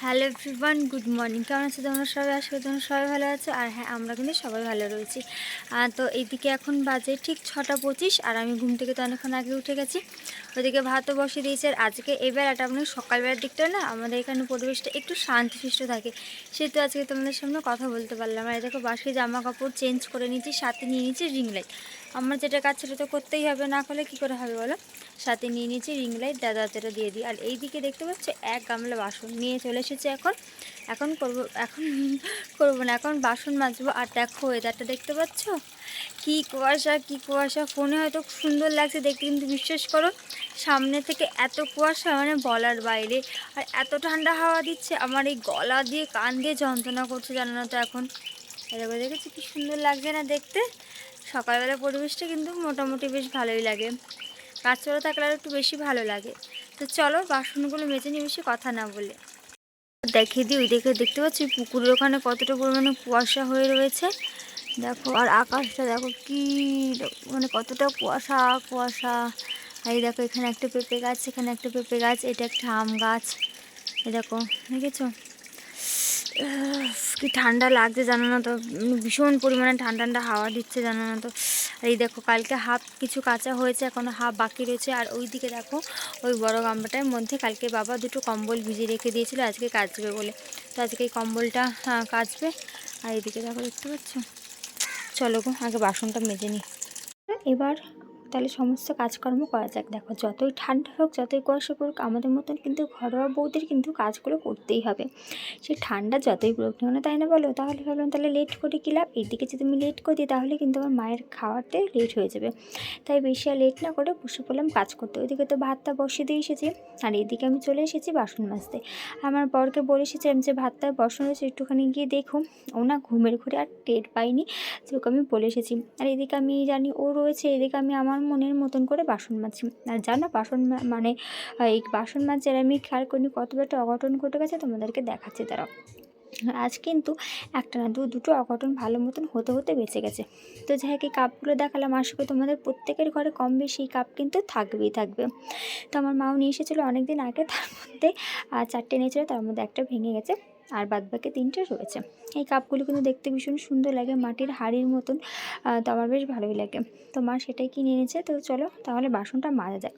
Hello everyone, good morning. কেমন আছে তোমরা সবাই? আসবে তোমরা সবাই ভালো আছো। আর হ্যাঁ আমরা কিন্তু সবাই ভালো রয়েছি। তো এইদিকে এখন বাজে ঠিক ছটা পঁচিশ, আর আমি ঘুম থেকে তো অনেকক্ষণ আগে উঠে গেছি। ওদিকে ভাতও বসিয়ে দিয়েছে, আর আজকে এবার বেলাটা মানে সকালবেলার দিকটা না, আমাদের এখানে পরিবেশটা একটু শান্তিশিষ্ট থাকে। সেহেতু আজকে তোমাদের সামনে কথা বলতে পারলাম। আর দেখো, বাসি জামা কাপড় চেঞ্জ করে নিয়েছি, সাথে নিয়ে নিয়েছি রিং লাইট আমার যেটা কাজ সেটা তো করতেই হবে, না করলে কী করে হবে বলো? সাথে নিয়ে নিয়েছি রিং লাইট দাদা হাতেরও দিয়ে দিই। আর এই দিকে দেখতে পাচ্ছ, এক গামলা বাসন নিয়ে চলে এসেছে এখন। এখন করব, এখন করব না, এখন বাসন মাজবো। আর দেখো, ওয়েদারটা দেখতে পাচ্ছ? কি কুয়াশা কি কুয়াশা। ফোনে হয়তো সুন্দর লাগছে দেখতে, কিন্তু বিশ্বাস করো, সামনে থেকে এত কুয়াশা মানে বলার বাইরে। আর এত ঠান্ডা হাওয়া দিচ্ছে, আমার এই গলা দিয়ে কান দিয়ে যন্ত্রণা করছে, জানো না তো এখন। এরকম দেখেছি কি সুন্দর লাগছে না দেখতে? সকালবেলা পরিবেশটা কিন্তু মোটামুটি বেশ ভালোই লাগে। গাছপালা থাকলে আর একটু বেশি ভালো লাগে। তো চলো বাসনগুলো মেজে নিয়ে বেশি কথা না বলে। দেখিয়ে দিই, ওই দেখে দেখতে পাচ্ছি পুকুরের ওখানে কতটা পরিমাণে কুয়াশা হয়ে রয়েছে। দেখো, আর আকাশটা দেখো কি মানে কতটা কুয়াশা কুয়াশা। এই দেখো, এখানে একটা পেঁপে গাছ, এখানে একটা পেঁপে গাছ, এটা একটা আম গাছ। দেখো, দেখেছ? কি ঠান্ডা লাগছে জানো না তো। ভীষণ পরিমাণে ঠান্ডা ঠান্ডা হাওয়া দিচ্ছে জানো না তো। আর এই দেখো, কালকে হাফ কিছু কাঁচা হয়েছে এখনও হাফ বাকি রয়েছে। আর ওই দিকে দেখো, ওই বড় গামলাটার মধ্যে কালকে বাবা দুটো কম্বল ভিজিয়ে রেখে দিয়েছিল, আজকে কাচবে বলে। তো আজকে এই কম্বলটা কাচবে। আর এইদিকে দেখো, দেখতে পাচ্ছ? চলো গো, আগে বাসনটা মেজে নিই এবার তাহলে সমস্ত কাজকর্ম করা যাক। দেখো, যতই ঠান্ডা হোক, যতই কুয়াশা পড়ুক, আমাদের মতন কিন্তু ঘরোয়া বউদের কিন্তু কাজগুলো করতেই হবে। সে ঠান্ডা যতই পড়ুক না তাই না বলো? তাহলে ভাবলাম তাহলে লেট করে কি লাভ? এইদিকে যদি আমি লেট করে দিই, তাহলে কিন্তু আমার মায়ের খাওয়াতে লেট হয়ে যাবে। তাই বেশি আর লেট না করে বসে পড়লাম কাজ করতে। ওইদিকে তো ভাতটা বসিয়ে দিয়ে এসেছি। আর এদিকে আমি চলে এসেছি বাসন মাজতে। আমার বরকে বলে এসেছিলাম যে ভাতটা বসানো হয়েছে, একটুখানি গিয়ে দেখুন। ও না ঘুমের ঘুরে আর টের পাইনি যে ওকে আমি বলে এসেছি, আর এদিকে আমি জানি ও রয়েছে, এদিকে আমি আমার মনের মতন করে বাসন মাজছি। আর জানো, বাসন মানে এই বাসন মাজার আমি খেয়াল করিনি কতটা একটা অঘটন ঘটে গেছে, তোমাদেরকে দেখাচ্ছি তারা আজ কিন্তু একটা না দু দুটো অঘটন ভালো মতন হতে হতে বেঁচে গেছে। তো যাই হোক, এই কাপগুলো দেখালাম আসবে তোমাদের প্রত্যেকের ঘরে কম বেশি এই কাপ কিন্তু থাকবেই, থাকবে। তো আমার মাও নিয়ে এসেছিল অনেক দিন আগে, তার মধ্যে চারটে নিয়েছিল, তার মধ্যে একটা ভেঙে গেছে। আর বাদবাকি তিনটে রয়েছে। এই কাপগুলো কিন্তু দেখতে ভীষণ সুন্দর লাগে, মাটির হাড়ির মতন তো আমার বেশ ভালোই লাগে। তো মা সেটাই কিনে এনেছে, তো চলো তাহলে বাসনটা মারা যায়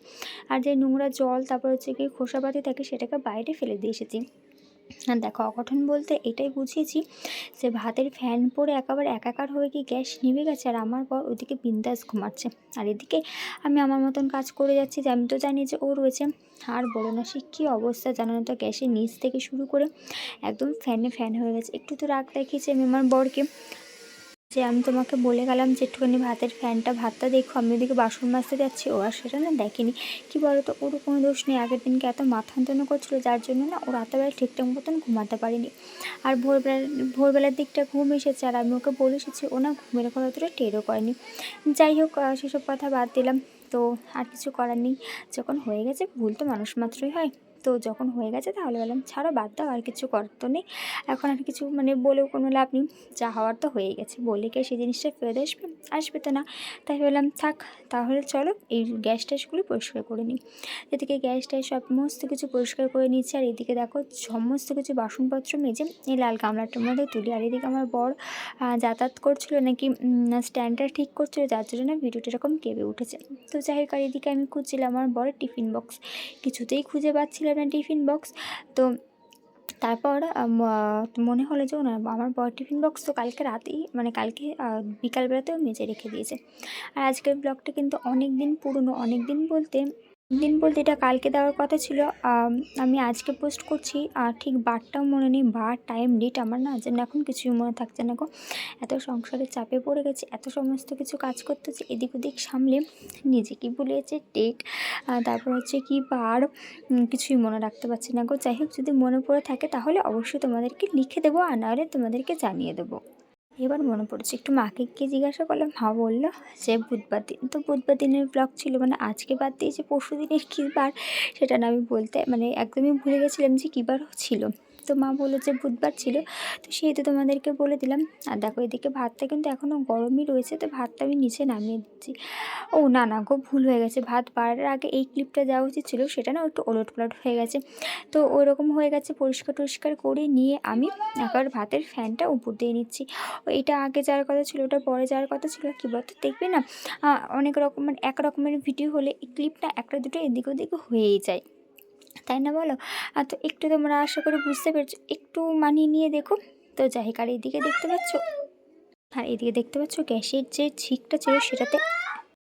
আর যে নোংরা জল, তারপর হচ্ছে কি খোসাপাতি থাকে, সেটাকে বাইরে ফেলে দিয়ে এসেছি। আর দেখো, অঘটন বলতে এটাই বুঝিয়েছি যে ভাতের ফ্যান পরে একেবারে একাকার হয়ে গিয়ে গ্যাস নিভে গেছে আর আমার বর ওদিকে বিন্দাস ঘুমাচ্ছে। আর এদিকে আমি আমার মতন কাজ করে যাচ্ছি যে আমি তো জানি যে ও রয়েছে। আর বলো না, সে কী অবস্থা জানো না তো, গ্যাসের নিচ থেকে শুরু করে একদম ফ্যানে ফ্যান হয়ে গেছে। একটু তো রাগ দেখিয়েছি আমি আমার বরকে। যে আমি তোমাকে বলে গেলাম যে একটুখানি ভাতের ফ্যানটা, ভাতটা দেখো, আমি ওদিকে বাসন মাজতে যাচ্ছি। ও আর সেটা না দেখেনি। কী বলো তো ওরও কোনো দোষ নেই। আগের দিনকে এত মাথা যন্ত্রণা করছিল, যার জন্য না ও রাতেবেলা ঠিকঠাক মতন ঘুমাতে পারিনি। আর ভোরবেলা, ভোরবেলার দিকটা ঘুম এসেছে, আর আমি ওকে বলে এসেছি, ও না ঘুমের কথা অতটা টেরও করেনি। যাই হোক সেসব কথা বাদ দিলাম। তো আর কিছু করার নেই। যখন হয়ে গেছে, ভুল তো মানুষ মাত্রই হয়। তো যখন হয়ে গেছে তাহলে বললাম, ছাড়ো, বাদ দাও, আর কিছু করার তো নেই। এখন আর কিছু মানে বলেও কোনো লাভ নেই। যা হওয়ার তো হয়ে গেছে। বলে কি সেই জিনিসটা ফেরত আসবে? আসবে তো না। তাই বললাম, থাক, তাহলে চলো, এই গ্যাস ট্যাসগুলো পরিষ্কার করে নিই। এদিকে গ্যাস ট্যাস সমস্ত কিছু পরিষ্কার করে নিচ্ছে আর এদিকে দেখো, সমস্ত কিছু বাসনপত্র মেজে এই লাল গামলাটার মধ্যে তুলি। আর এদিকে আমার বর যাতায়াত করছিল নাকি স্ট্যান্ডটা ঠিক করছিল, যার জন্য ভিডিওটা এরকম কেঁপে উঠেছে। তো যাই হোক, আর এদিকে আমি খুঁজছিলাম আমার বড় টিফিন বক্স। কিছুতেই খুঁজে পাচ্ছিলাম না টিফিন বক্স। তো তারপর মনে হলো যে ওনার আমার বড় টিফিন বক্স তো কালকে রাতেই মানে কালকে বিকালবেলাতেও মেজে রেখে দিয়েছে। আর আজকের ব্লগটা কিন্তু অনেক দিন পুরনো অনেক দিন বলতে দিন বলতে এটা কালকে দেওয়ার কথা ছিল, আমি আজকে পোস্ট করছি, আর ঠিক বারটাও মনে নেই, বার টাইম ডেট আমার না যেন এখন কিছুই মনে থাকছে না গো। এত সংসারের চাপে পড়ে গেছে, এত সমস্ত কিছু কাজ করতে হচ্ছে, এদিক ওদিক সামলে নিজেকে ভুলেছে ডেট তারপর হচ্ছে কি বার কিছুই মনে রাখতে পারছি না গো। যাই হোক, যদি মনে পড়ে থাকে তাহলে অবশ্যই তোমাদেরকে লিখে দেবো, আর নাহলে তোমাদেরকে জানিয়ে দেবো। এবার মনে পড়ছে। একটু মাকে গিয়ে জিজ্ঞাসা করলাম মা বলল যে বুধবার দিন তো বুধবার দিনের ব্লগ ছিল মানে আজকে বাদ দিয়েছে পরশু দিনের কী বার, সেটা না আমি বলতে মানে একদমই ভুলে গেছিলাম যে কী বার ছিল। তো মা বলল যে বুধবার ছিল, তো সেহেতু তোমাদেরকে বলে দিলাম। আর দেখো এদিকে ভাতটা কিন্তু এখনও গরমই রয়েছে, তো ভাতটা আমি নিচে নামিয়ে দিচ্ছি। ও না না গো, ভুল হয়ে গেছে। ভাত বাড়ার আগে এই ক্লিপটা দেওয়া উচিত ছিল, সেটা না একটু ওলট পালট হয়ে গেছে। তো ওরকম হয়ে গেছে, পরিষ্কার টরিষ্কার করে নিয়ে আমি একবার ভাতের ফ্যানটা উপর দিয়ে নিচ্ছি। ও এটা আগে যাওয়ার কথা ছিল, ওটা পরে যাওয়ার কথা ছিল, কী বলতো? দেখবে না অনেক রকম মানে এক রকমের ভিডিও হলে এই ক্লিপটা একটা দুটো এদিক ওদিক হয়েই যায়। তাই না বলো? আর তো একটু তোমরা আশা করে বুঝতে পেরেছ, একটু মানিয়ে নিয়ে দেখো। তো যাই হোক, আর এদিকে দেখতে পাচ্ছ? আর এদিকে দেখতে পাচ্ছ গ্যাসের যে ছিকটা ছিল সেটাতে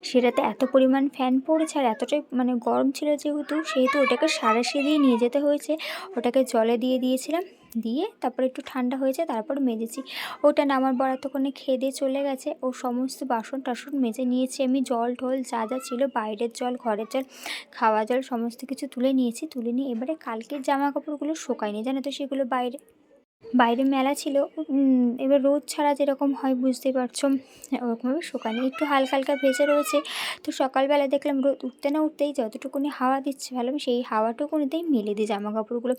সেটাতে এত পরিমাণ ফ্যান পড়েছে আর এতটাই মানে গরম ছিল যেহেতু, সেহেতু ওটাকে সারাশি দিয়ে নিয়ে যেতে হয়েছে। ওটাকে জলে দিয়ে দিয়েছিলাম। দিয়ে তারপর একটু ঠান্ডা হয়েছে তারপর মেজেছি। ওটা নামার পর এতক্ষণে খেয়ে দিয়ে চলে গেছে। ও সমস্ত বাসন টাসন মেজে নিয়েছি আমি, জল ঢোল যা যা ছিল, বাইরের জল, ঘরের জল, খাওয়া জল, সমস্ত কিছু তুলে নিয়েছি। তুলে নিয়ে এবারে কালকের জামা কাপড়গুলো শোকায়নি, জানো তো সেগুলো বাইরে। বাইরে মেলা ছিল এবার রোদ ছাড়া যেরকম হয় বুঝতেই পারছ, ওরকমভাবে শুকায়নি। একটু হালকা হালকা ভেজে রয়েছে, তো সকালবেলা দেখলাম রোদ উঠতে না উঠতেই যতটুকুনি হাওয়া দিচ্ছে ভালো, সেই হাওয়াটুকুনিতেই মেলে দিই জামা কাপড়গুলো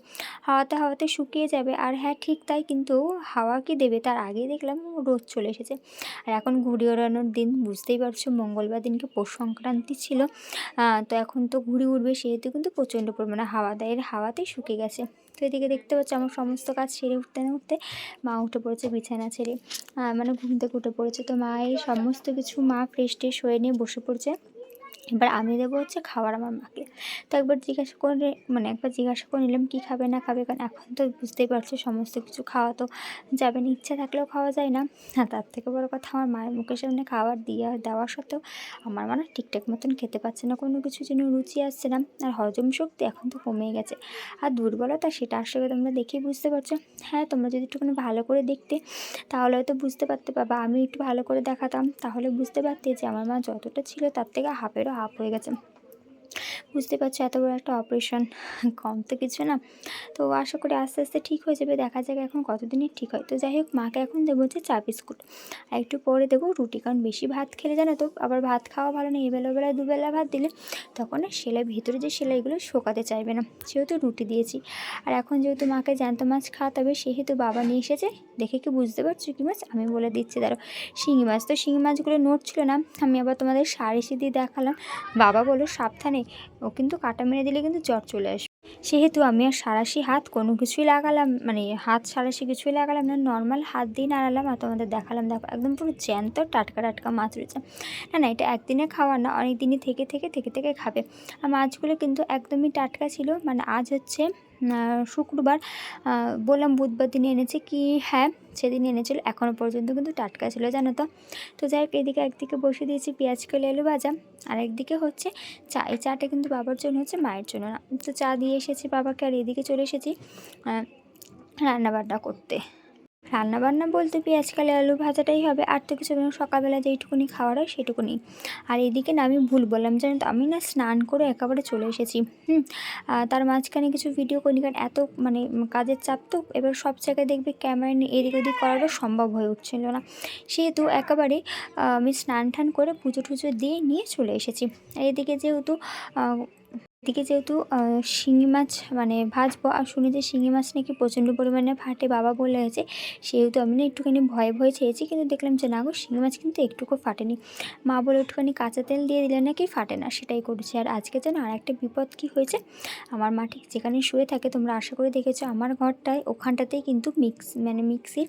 হাওয়াতে হাওয়াতে শুকিয়ে যাবে, আর হ্যাঁ ঠিক তাই, কিন্তু হাওয়া কি দেবে? তার আগে দেখলাম রোদ চলে এসেছে। আর এখন ঘুড়ি ওড়ানোর দিন, বুঝতেই পারছ, মঙ্গলবার দিনকে পৌষ সংক্রান্তি ছিল তো এখন তো ঘুড়ি উঠবে সেহেতু কিন্তু প্রচণ্ড পরিমাণে হাওয়া দেয় এর হাওয়াতেই শুকিয়ে গেছে। তো এদিকে দেখতে পাচ্ছি আমার সমস্ত কাজ সেরে উঠতে না উঠতে মা উঠে পড়েছে বিছানা ছেড়ে। মানে ঘুম থেকে উঠে পড়েছে। তো মা এই সমস্ত কিছু মা ফ্রেশ ট্রেশ হয়ে নিয়ে বসে পড়ছে। এবার আমি দেবো হচ্ছে খাবার আমার মাকে। তো একবার জিজ্ঞাসা করে মানে একবার জিজ্ঞাসা করে নিলাম কী খাবে, না খাবে, কারণ এখন তো বুঝতেই পারছ সমস্ত কিছু খাওয়া তো যাবে না, ইচ্ছা থাকলেও খাওয়া যায় না। হ্যাঁ তার থেকে বড় কথা আমার মায়ের মুখের সামনে খাবার দিয়ে দেওয়া সত্ত্বেও আমার মা ঠিকঠাক মতন খেতে পারছে না, কোনো কিছু যেন রুচি আসছে না। আর হজম শক্তি এখন তো কমেই গেছে। আর দুর্বলতা সেটা আসলে তোমরা দেখেই বুঝতে পারছ। হ্যাঁ তোমরা যদি একটুখানি ভালো করে দেখতে, তাহলে হয়তো বুঝতে পারতে পারবা। আমি একটু ভালো করে দেখাতাম, তাহলে বুঝতে পারতে যে আমার মা যতটা ছিল তার থেকে হাফেরও হাফ হয়ে গেছে। বুঝতে পারছ, এত বড় একটা অপারেশন কম তো কিছু না। তো আশা করি আস্তে আস্তে ঠিক হয়ে যাবে, দেখা যাক এখন কতদিনে ঠিক হয়। তো যাই হোক, মাকে এখন দেবো হচ্ছে চা বিস্কুট। আর একটু পরে দেবো রুটি, কারণ বেশি ভাত খেলে জানো তো, আবার ভাত খাওয়া ভালো না, এবেলা বেলা, দুবেলা ভাত দিলে তখন সেলাই, ভিতরে যে সেলাইগুলো শোকাতে চাইবে না। সেহেতু রুটি দিয়েছি। আর এখন যেহেতু মাকে জ্যান্ত মাছ খাওয়াতে হবে, সেহেতু বাবা নিয়ে এসেছে, দেখে কি বুঝতে পারছ কি মাছ? আমি বলে দিচ্ছি দাঁড়ো শিঙি মাছ, তো শিঙি মাছগুলো নোট ছিল না, আমি আবার তোমাদের সারিসি দিয়ে দেখালাম। বাবা বলো সাবধানে ও কিন্তু কাটা মেরে দিলে কিন্তু জ্বর চলে আসবে। সেহেতু আমি আর সারাশি হাত কোনো কিছুই লাগালাম মানে হাত সারাশি কিছুই লাগালাম না নর্মাল হাত দিয়ে নাড়ালাম আর তোমাদের দেখালাম। দেখো, একদম পুরো জ্যান্ত, টাটকা টাটকা মাছ রয়েছে। না না, এটা একদিনে খাওয়া না, অনেক দিনই থেকে থেকে থেকে থেকে খাবে। আর মাছগুলো কিন্তু একদমই টাটকা ছিল মানে আজ হচ্ছে শুক্রবার বললাম বুধবার দিনে এনেছে কি? হ্যাঁ সেদিন এনেছিল এখনও পর্যন্ত কিন্তু টাটকা ছিল, জানো তো। তো যাই হোক, এদিকে একদিকে বসে দিয়েছি পেঁয়াজ কলে আলু ভাজা, আর একদিকে হচ্ছে চা। এই চাটা কিন্তু বাবার জন্য হচ্ছে, মায়ের জন্য না। তো চা দিয়ে এসেছি বাবাকে, আর এদিকে চলে এসেছি রান্নাবান্না করতে। রান্নাবান্না বলতে পেঁয়াজ কালে আলু ভাজাটাই হবে। আর তো কিছু না, সকালবেলা যেইটুকুনি খাওয়ার হয় সেটুকুনি। আর এদিকে না আমি ভুল বললাম জানো তো? আমি না স্নান করে একেবারে চলে এসেছি হুম? তার মাঝখানে কিছু ভিডিও করি কারণ এত মানে কাজের চাপ তো এবার সব জায়গায় দেখবে ক্যামেরা নিয়ে এদিক ওদিক করাটা সম্ভব হয়ে উঠছিল না। সেহেতু একেবারে আমি স্নান টান করে পুজো টুজো দিয়ে নিয়ে চলে এসেছি। আর এদিকে যেহেতু এদিকে যেহেতু শিঙি মাছ মানে ভাজবো, আর শুনি যে শিঙি মাছ নাকি প্রচণ্ড পরিমাণে ফাটে বাবা বলে গেছে সেহেতু আমি না একটুখানি ভয়ে ভয়ে চেয়েছি, কিন্তু দেখলাম যে না গো, শিঙি মাছ কিন্তু একটুকু ফাটেনি। মা বলে একটুখানি কাঁচা তেল দিয়ে দিলে নাকি ফাটে না, সেটাই করেছি। আর আজকে যেন আর একটা বিপদ কী হয়েছে, আমার মা ঠিক যেখানে শুয়ে থাকে, তোমরা আশা করে দেখেছ, আমার ঘরটায় ওখানটাতেই কিন্তু মিক্স মানে মিক্সির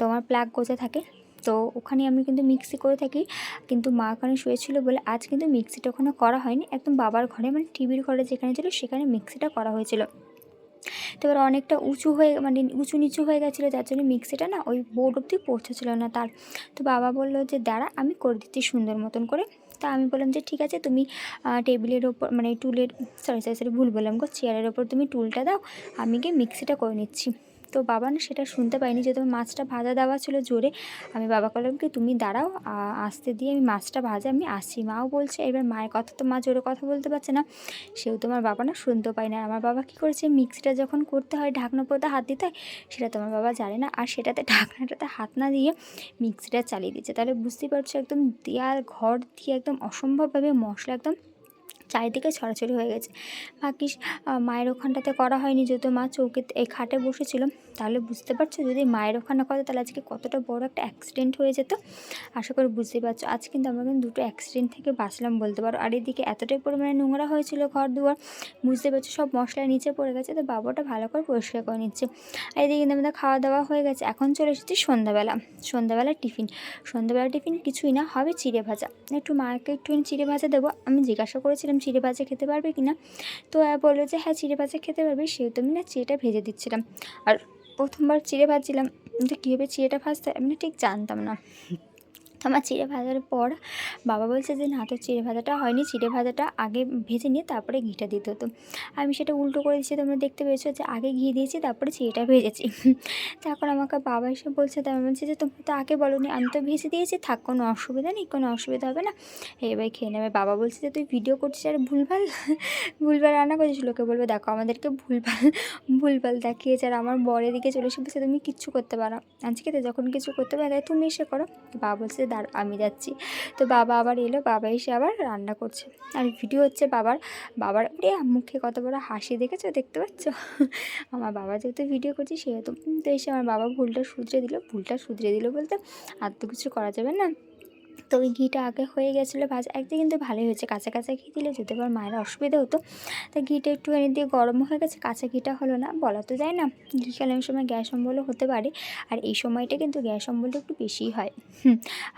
তোমার প্লাগ গোজা থাকে। তো ওখানে আমি কিন্তু মিক্সি করে থাকি। কিন্তু মা ওখানে শুয়েছিল বলে আজ কিন্তু মিক্সিটা ওখানে করা হয়নি। একদম বাবার ঘরে মানে টিভির ঘরে যেখানে ছিল সেখানে মিক্সিটা করা হয়েছিল। তো এবার অনেকটা উঁচু হয়ে মানে উঁচু নিচু হয়ে গেছিল, যার জন্য মিক্সিটা না ওই বোর্ড অব্দি পৌঁছেছিল না তার। তো বাবা বলল যে, দাঁড়া, আমি করে দিচ্ছি সুন্দর মতন করে। তা আমি বললাম যে, ঠিক আছে, তুমি টেবিলের ওপর মানে টুলের সরি সরি সরি ভুল বললাম গো, চেয়ারের ওপর তুমি টুলটা দাও, আমি গিয়ে মিক্সিটা করে নিচ্ছি। তো বাবা না সেটা শুনতে পাইনি, যেহেতু আমার মাছটা ভাজা দেওয়া ছিল জোরে, আমি বাবা বললাম কি তুমি দাঁড়াও আসতে দিয়ে আমি মাছটা ভাজা, আমি আসছি। মাও বলছে, এবার মায়ের কথা তো মা জোরে কথা বলতে পারছে না, সেও তোমার বাবা না শুনতেও পায় না। আমার বাবা কী করেছে, মিক্সিটা যখন করতে হয়, ঢাকনা পোতে হাত দিতে হয়, সেটা তোমার বাবা জানে না, আর সেটাতে ঢাকনাটাতে হাত না দিয়ে মিক্সিটা চালিয়ে দিচ্ছে। তাহলে বুঝতেই পারছ, একদম দেয়াল, ঘর দিয়ে একদম অসম্ভবভাবে মশলা, একদম চারিদিকে ছড়াছড়ি হয়ে গেছে। বাকি মায়ের ওখানটাতে করা হয়নি, যেহেতু মা চৌকিতে এই খাটে বসেছিল। তাহলে বুঝতে পারছ? যদি মায়ের ওখানে করে তাহলে আজকে কতটা বড় একটা অ্যাক্সিডেন্ট হয়ে যেত। আশা করি বুঝতেই পারছ। আজ কিন্তু আমরা কিন্তু দুটো অ্যাক্সিডেন্ট থেকে বাঁচলাম বলতে পারো। আর এদিকে এতটাই পরিমাণে নোংরা হয়েছিল ঘর দুয়ার বুঝতে পারছ? সব মশলা নিচে পড়ে গেছে, তো বাবাটা ভালো করে পরিষ্কার করে নিচ্ছে। আর এদিকে কিন্তু আমাদের খাওয়া দাওয়া হয়ে গেছে। এখন চলে এসেছি সন্ধ্যাবেলা। সন্ধ্যাবেলা টিফিন। সন্ধ্যাবেলা টিফিন কিছুই না, হবে চিড়ে ভাজা। একটু মাকে একটুখানি চিড়ে ভাজা দেবো। আমি জিজ্ঞাসা করেছিলাম, চিড়ে ভাজা খেতে পারবে কি না তো বলল যে হ্যাঁ চিড়ে ভাজা খেতে পারবে। সেহেতু আমি না চিড়েটা ভেজে দিচ্ছিলাম। আর প্রথমবার চিড়ে ভাজছিলাম। যে কীভাবে চিড়েটা ভাজতে আমি ঠিক জানতাম না। আমার চিড়ে ভাজার পর বাবা বলছে যে, না তো চিড়ে ভাজাটা হয়নি। চিড়ে ভাজাটা আগে ভেজে নিয়ে তারপরে ঘিটা দিতে হতো আমি সেটা উল্টো করে দিচ্ছি তোমরা দেখতে পেয়েছ যে, আগে ঘি দিয়েছি, তারপরে চিড়েটা ভেজেছি। তো এখন আমাকে বাবা এসে বলছে আমি বলছি যে তোমরা তো আগে বলোনি, আমি তো ভেজে দিয়েছি। থাক, কোনো অসুবিধা নেই, কোনো অসুবিধা হবে না। এবার খেয়ে নেবে। বাবা বলছে যে, তুই ভিডিও করছিস আর ভুলভাল ভুলভাল রান্না করছিস? লোকে বলবে, দেখো, আমাদেরকে ভুলভাল ভুলভাল দেখিয়েছে আর আমার বরের দিকে চলে এসে বলছে, তুমি কিচ্ছু করতে পারো আজকে তো যখন কিছু করতে পারো তাই তুমি এসে করো। বাবা বলছে দাঁড় আমি যাচ্ছি। তো বাবা আবার এলো, বাবা এসে আবার রান্না করছে। আর ভিডিও হচ্ছে বাবার বাবার রে মুখে কত বড় হাসি, দেখেছ? দেখতে পাচ্ছ? আমার বাবা যেহেতু ভিডিও করছে, সেহেতু। তো এসে আমার বাবা ভুলটা শুধরে দিল, ভুলটা শুধরে দিল বলতে আর তো কিছু করা যাবে না। তো ওই ঘিটা আগে হয়ে গেছিল ভাজা একদিকে কিন্তু ভালোই হয়েছে। কাঁচা কাঁচা ঘি দিলে যদি আবার মায়ের অসুবিধা হতো। তা ঘিটা একটুখানি দিয়ে গরম হয়ে গেছে, কাঁচা ঘিটা হলো না, বলা তো যায় না। ঘি খেলে অনেক সময় গ্যাস অম্বলও হতে পারে, আর এই সময়টা কিন্তু গ্যাস অম্বলটা একটু বেশিই হয়।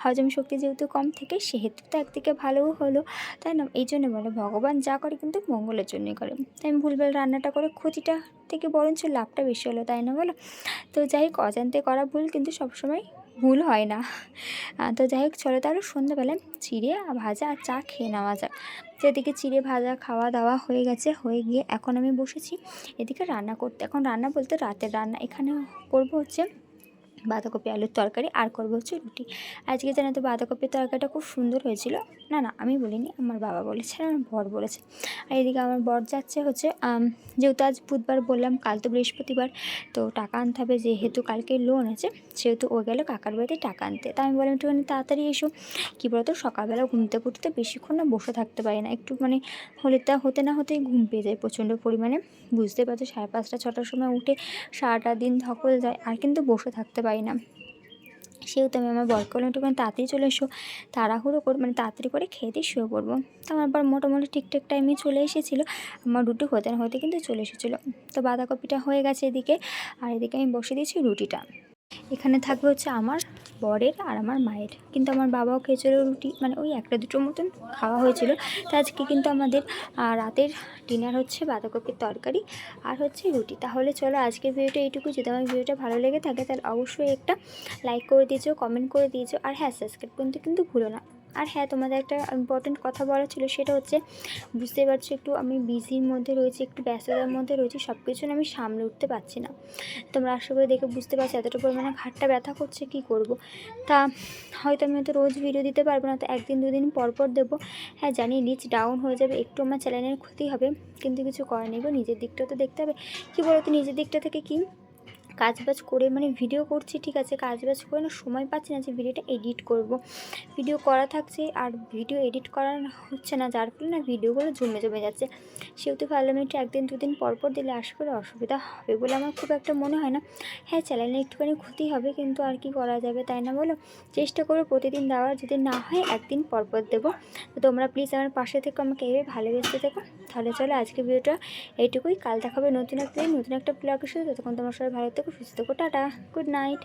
হজম শক্তি যেহেতু কম থেকে, সেহেতু তো একদিকে ভালোও হলো। তাই না? এই জন্য বলে ভগবান যা করে কিন্তু মঙ্গলের জন্যই করে। তাই আমি ভুলভাল রান্নাটা করে ক্ষতিটা থেকে বরঞ্চ লাভটা বেশি হলো, তাই না বলো? তো যাই হোক, অজান্তে করা ভুল, কিন্তু সবসময় ভুল হয় না। তো যাই হোক, চলো তাহলে সন্ধ্যাবেলায় চিড়ে ভাজা আর চা খেয়ে নেওয়া যাক। তো এদিকে চিড়ে ভাজা খাওয়া দাওয়া হয়ে গেছে, হয়ে গিয়ে এখন আমি বসেছি এদিকে রান্না করতে। এখন রান্না বলতে রাতের রান্না এখানে করব হচ্ছে বাঁধাকপি আলুর তরকারি, আর করব হচ্ছে রুটি। আজকে জানো তো বাঁধাকপির তরকারিটা খুব সুন্দর হয়েছিল। না না, আমি বলিনি, আমার বাবা বলেছে, আমার বর বলেছে। আর এদিকে আমার বর যাচ্ছে হচ্ছে যেহেতু আজ বুধবার বললাম, কাল তো বৃহস্পতিবার, তো টাকা আনতে হবে, যেহেতু কালকে লোন আছে, সেহেতু ও গেলে কাকার বাড়িতে টাকা আনতে। তা আমি বললাম একটুখানি তাড়াতাড়ি এসো। কী বলতো, সকালবেলা ঘুমতে ঘুরতে বেশিক্ষণ না বসে থাকতে পারি না, একটু মানে হলে তা হতে না হতেই ঘুম পেয়ে যায় প্রচণ্ড পরিমাণে। বুঝতে পারছ, সাড়ে পাঁচটা, ছটার সময় উঠে সারাটা দিন ধকল যায়, আর কিন্তু বসে থাকতে পারি না। সেহেতু আমি আমার বরকে করলাম একটুখানি তাড়াতাড়ি চলে এসো। তাড়াহুড়ো করে মানে তাড়াতাড়ি করে খেয়ে দিয়ে শুয়ে পড়ব। তো আমার বর মোটামুটি ঠিকঠাক টাইমে চলে এসেছিল। আমার রুটি হতে না হতে কিন্তু চলে এসেছিল। তো বাঁধাকপিটা হয়ে গেছে এদিকে। আর এদিকে আমি বসে দিয়েছি রুটিটা। এখানে থাকবে হচ্ছে আমার বরের আর আমার মায়ের। কিন্তু আমার বাবাও খেয়েছিল রুটি মানে ওই একটা দুটোর মতন খাওয়া হয়েছিল। তো আজকে কিন্তু আমাদের রাতের ডিনার হচ্ছে বাঁধাকপির তরকারি আর হচ্ছে রুটি। তাহলে চলো আজকের ভিডিওটা এইটুকু। যদি আমার ভিডিওটা ভালো লেগে থাকে তাহলে অবশ্যই একটা লাইক করে দিয়েছ কমেন্ট করে দিয়েছ। আর হ্যাঁ সাবস্ক্রাইব করতে কিন্তু ভুলো না। আর হ্যাঁ তোমাদের একটা ইম্পর্টেন্ট কথা বলা ছিল, সেটা হচ্ছে বুঝতেই পারছ একটু আমি বিজির মধ্যে রয়েছি, একটু ব্যস্ততার মধ্যে রয়েছি সব কিছু আমি সামলে উঠতে পারছি না। তোমরা আশা করে দেখে বুঝতে পারছ এতটা পরিমাণে ঘাটটা ব্যথা করছে, কি করব? তা হয়তো আমি হয়তো রোজ ভিডিও দিতে পারব না, তো একদিন দুদিন পর পর দেবো। হ্যাঁ জানি রিচ ডাউন হয়ে যাবে, একটু আমার চ্যানেলের ক্ষতি হবে, কিন্তু কিছু করার নেই গো, নিজের দিকটা তো দেখতে হবে। কী বলো নিজের দিকটা থেকে কি? কাজবাজ করে মানে ভিডিও করছি, ঠিক আছে? কাজবাজ করে না, সময় পাচ্ছি না যে ভিডিওটা এডিট করব। ভিডিও করা থাকছে আর ভিডিও এডিট করা হচ্ছে না, যার ফলে না ভিডিওগুলো জমে জমে যাচ্ছে। সেহেতু ভাবলাম একটু একদিন, দুদিন পর পর দিলে করি অসুবিধা হবে বলে আমার খুব একটা মনে হয় না। হ্যাঁ চ্যানেলে একটুখানি ক্ষতি হবে, কিন্তু আর কি করা যাবে তাই না বলো? চেষ্টা করব প্রতিদিন দেওয়ার, যদি না হয় একদিন পর পর দেবো। তো তোমরা প্লিজ আমার পাশে থেকে, আমাকে এইভাবে ভালোবেসতে থেকো। তাহলে চলো আজকে ভিডিওটা এইটুকুই। কাল দেখাবে নতুন একটা নতুন একটা ব্লগের সাথে। ততক্ষণ তোমার সবাই ভালো থেকো সুস্থ থাকো টাটা গুড নাইট।